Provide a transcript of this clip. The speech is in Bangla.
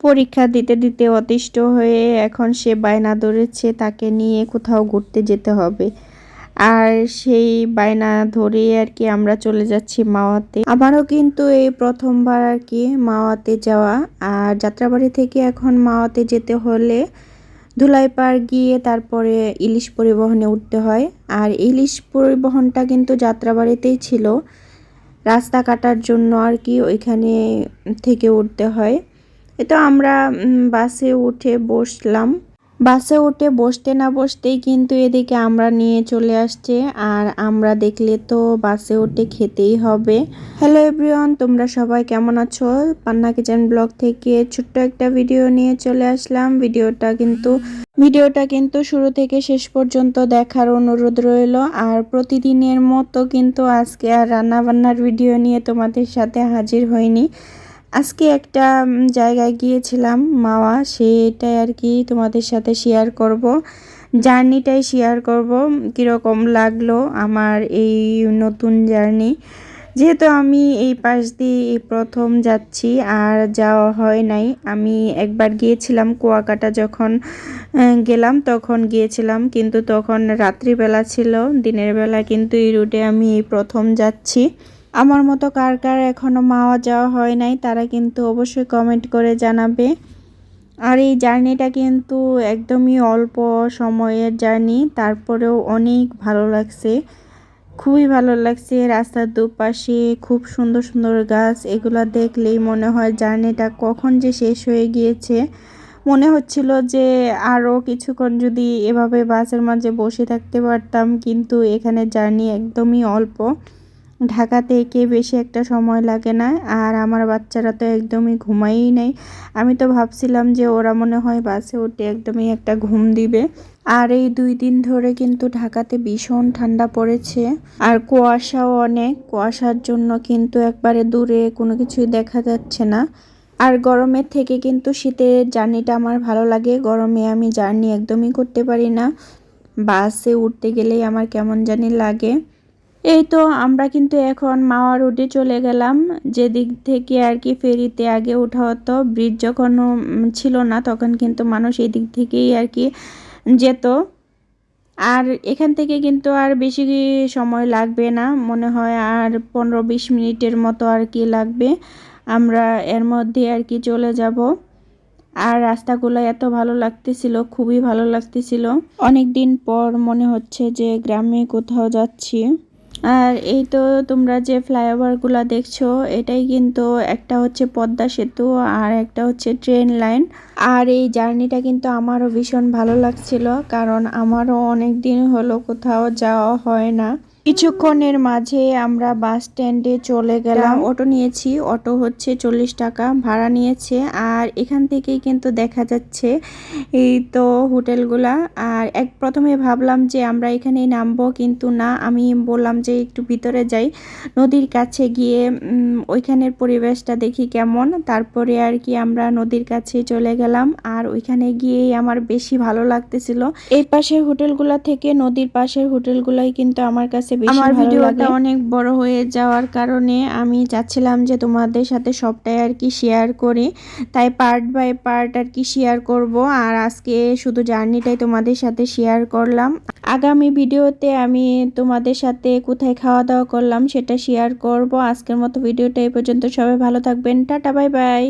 পরীক্ষা দিতে দিতে অতিষ্ঠ হয়ে এখন সে বায়না ধরেছে, তাকে নিয়ে কোথাও ঘুরতে যেতে হবে। আর সেই বায়না ধরে আর কি আমরা চলে যাচ্ছি মাওয়াতে। আমারও কিন্তু এই প্রথমবার আর কি মাওয়াতে যাওয়া। আর যাত্রাবাড়ি থেকে এখন মাওয়াতে যেতে হলে ধুলাই ধুলাইপাড় গিয়ে তারপরে ইলিশ পরিবহনে উঠতে হয়। আর ইলিশ পরিবহনটা কিন্তু যাত্রাবাড়িতেই ছিল। রাস্তা কাটার জন্য আর কি ওইখানে থেকে উঠতে হয়। তো আমরা বাসে উঠে বসলাম। বাসে উঠে বসতে না বসতেই কিন্তু এদিকে আমরা নিয়ে চলে আসছে, আর আমরা দেখলে তো বাসে উঠে খেতেই হবে। হ্যালো এভরিওয়ান তোমরা সবাই কেমন আছো? পান্না কিচেন ব্লগ থেকে ছোট্ট একটা ভিডিও নিয়ে চলে আসলাম। ভিডিওটা কিন্তু ভিডিওটা কিন্তু শুরু থেকে শেষ পর্যন্ত দেখার অনুরোধ রইল, আর প্রতিদিনের মতো কিন্তু আজকে আর রান্নাবান্নার ভিডিও নিয়ে তোমাদের সাথে হাজির হয়নি আজকে একটা জায়গায় গিয়েছিলাম, মাওয়া, সেটাই আর কি তোমাদের সাথে শেয়ার করব। জার্নিটাই শেয়ার করব, কীরকম লাগল আমার এই নতুন জার্নি যেহেতু আমি এই পাশ দিয়ে প্রথম যাচ্ছি, আর যাওয়া হয় নাই, আমি একবার গিয়েছিলাম কুয়াকাটা যখন গেলাম, তখন গিয়েছিলাম, কিন্তু তখন রাত্রিবেলা ছিল, দিনের বেলা কিন্তু এই রুটে আমি এই প্রথম যাচ্ছি। আমার মতো কার কার এখনও মাওয়া যাওয়া হয় নাই, তারা কিন্তু অবশ্যই কমেন্ট করে জানাবে। আর এই জার্নিটা কিন্তু একদমই অল্প সময়ের জার্নি, তারপরেও অনেক ভালো লাগছে। খুবই ভালো লাগছে রাস্তার দুপাশে, খুব সুন্দর সুন্দর গাছ, এগুলো দেখলেই মনে হয় জার্নিটা কখন যে শেষ হয়ে গিয়েছে। মনে হচ্ছিল যে আরও কিছুক্ষণ যদি এভাবে বাসের মাঝে বসে থাকতে পারতাম, কিন্তু এখানে জার্নি একদমই অল্প। ঢাকাতে একে বেশি একটা সময় লাগে না, আর আমার বাচ্চারা তো একদমই ঘুমাই নাই। আমি তো ভাবছিলাম যে ওরা মনে হয় বাসে উঠে একদমই একটা ঘুম দিবে। আর এই দুই দিন ধরে কিন্তু ঢাকাতে ভীষণ ঠান্ডা পড়েছে। আর কুয়াশাও অনেক, কুয়াশার জন্য কিন্তু একবারে দূরে কোনো কিছুই দেখা যাচ্ছে না। আর গরমের থেকে কিন্তু শীতের জার্নিটা আমার ভালো লাগে। গরমে আমি জার্নি একদমই করতে পারি না। বাসে উঠতে গেলেই আমার কেমন জানি লাগে। এই তো, আমরা কিন্তু এখন মাওয়া রোডে চলে গেলাম। যেদিক থেকে আর কি ফেরিতে আগে ওঠা হতো, ব্রিজ যখন ছিল না, তখন কিন্তু মানুষ এই দিক থেকেই আর কি যেত। আর এখান থেকে কিন্তু আর বেশি সময় লাগবে না, মনে হয় আর পনেরো বিশ মিনিটের মতো আর কি লাগবে। আমরা এর মধ্যে আর কি চলে যাব। আর রাস্তাগুলো এত ভালো লাগতেছিল, খুবই ভালো লাগতেছিল। অনেক দিন পর মনে হচ্ছে যে গ্রামে কোথাও যাচ্ছি। আর এই তো তোমরা যে ফ্লাইওভারগুলো দেখছ, এটাই কিন্তু একটা হচ্ছে পদ্মা সেতু আর একটা হচ্ছে ট্রেন লাইন। আর এই জার্নিটা কিন্তু আমারও ভীষণ ভালো লাগছিল, কারণ আমারও অনেক দিন হলো কোথাও যাওয়া হয় না। কিছুক্ষণের মাঝে আমরা বাস স্ট্যান্ডে চলে গেলাম। অটো নিয়েছি, অটো হচ্ছে চল্লিশ টাকা, ভাড়া নিয়েছে, আর এখান থেকেই কিন্তু দেখা যাচ্ছে এই তো হোটেলগুলা। আর এক প্রথমে ভাবলাম যে আমরা এখানেই নামবো, কিন্তু না, আমি বললাম যে একটু ভিতরে যাই। নদীর কাছে গিয়ে ওইখানের পরিবেশটা দেখি কেমন। তারপরে আর কি আমরা নদীর কাছে চলে গেলাম, আর ওইখানে গিয়েই আমার বেশি ভালো লাগতেছিল। এই পাশের হোটেলগুলা থেকে নদীর পাশের হোটেলগুলাই কিন্তু আমার কাছে বেশি আমার ভিডিওটা অনেক বড় হয়ে যাওয়ার কারণে আমি চাচ্ছিলাম যে তোমাদের সাথে সবটাই আর কি শেয়ার করি। তাই পার্ট বাই পার্ট আর কি শেয়ার করব। আর আজকে শুধু জার্নিটাই তোমাদের সাথে শেয়ার করলাম। আগামী ভিডিওতে আমি তোমাদের সাথে কোথায় খাওয়া দাওয়া করলাম সেটা শেয়ার করব। আজকের মতো ভিডিওটা এই পর্যন্ত। সবাই ভালো থাকবেন। Tata bye bye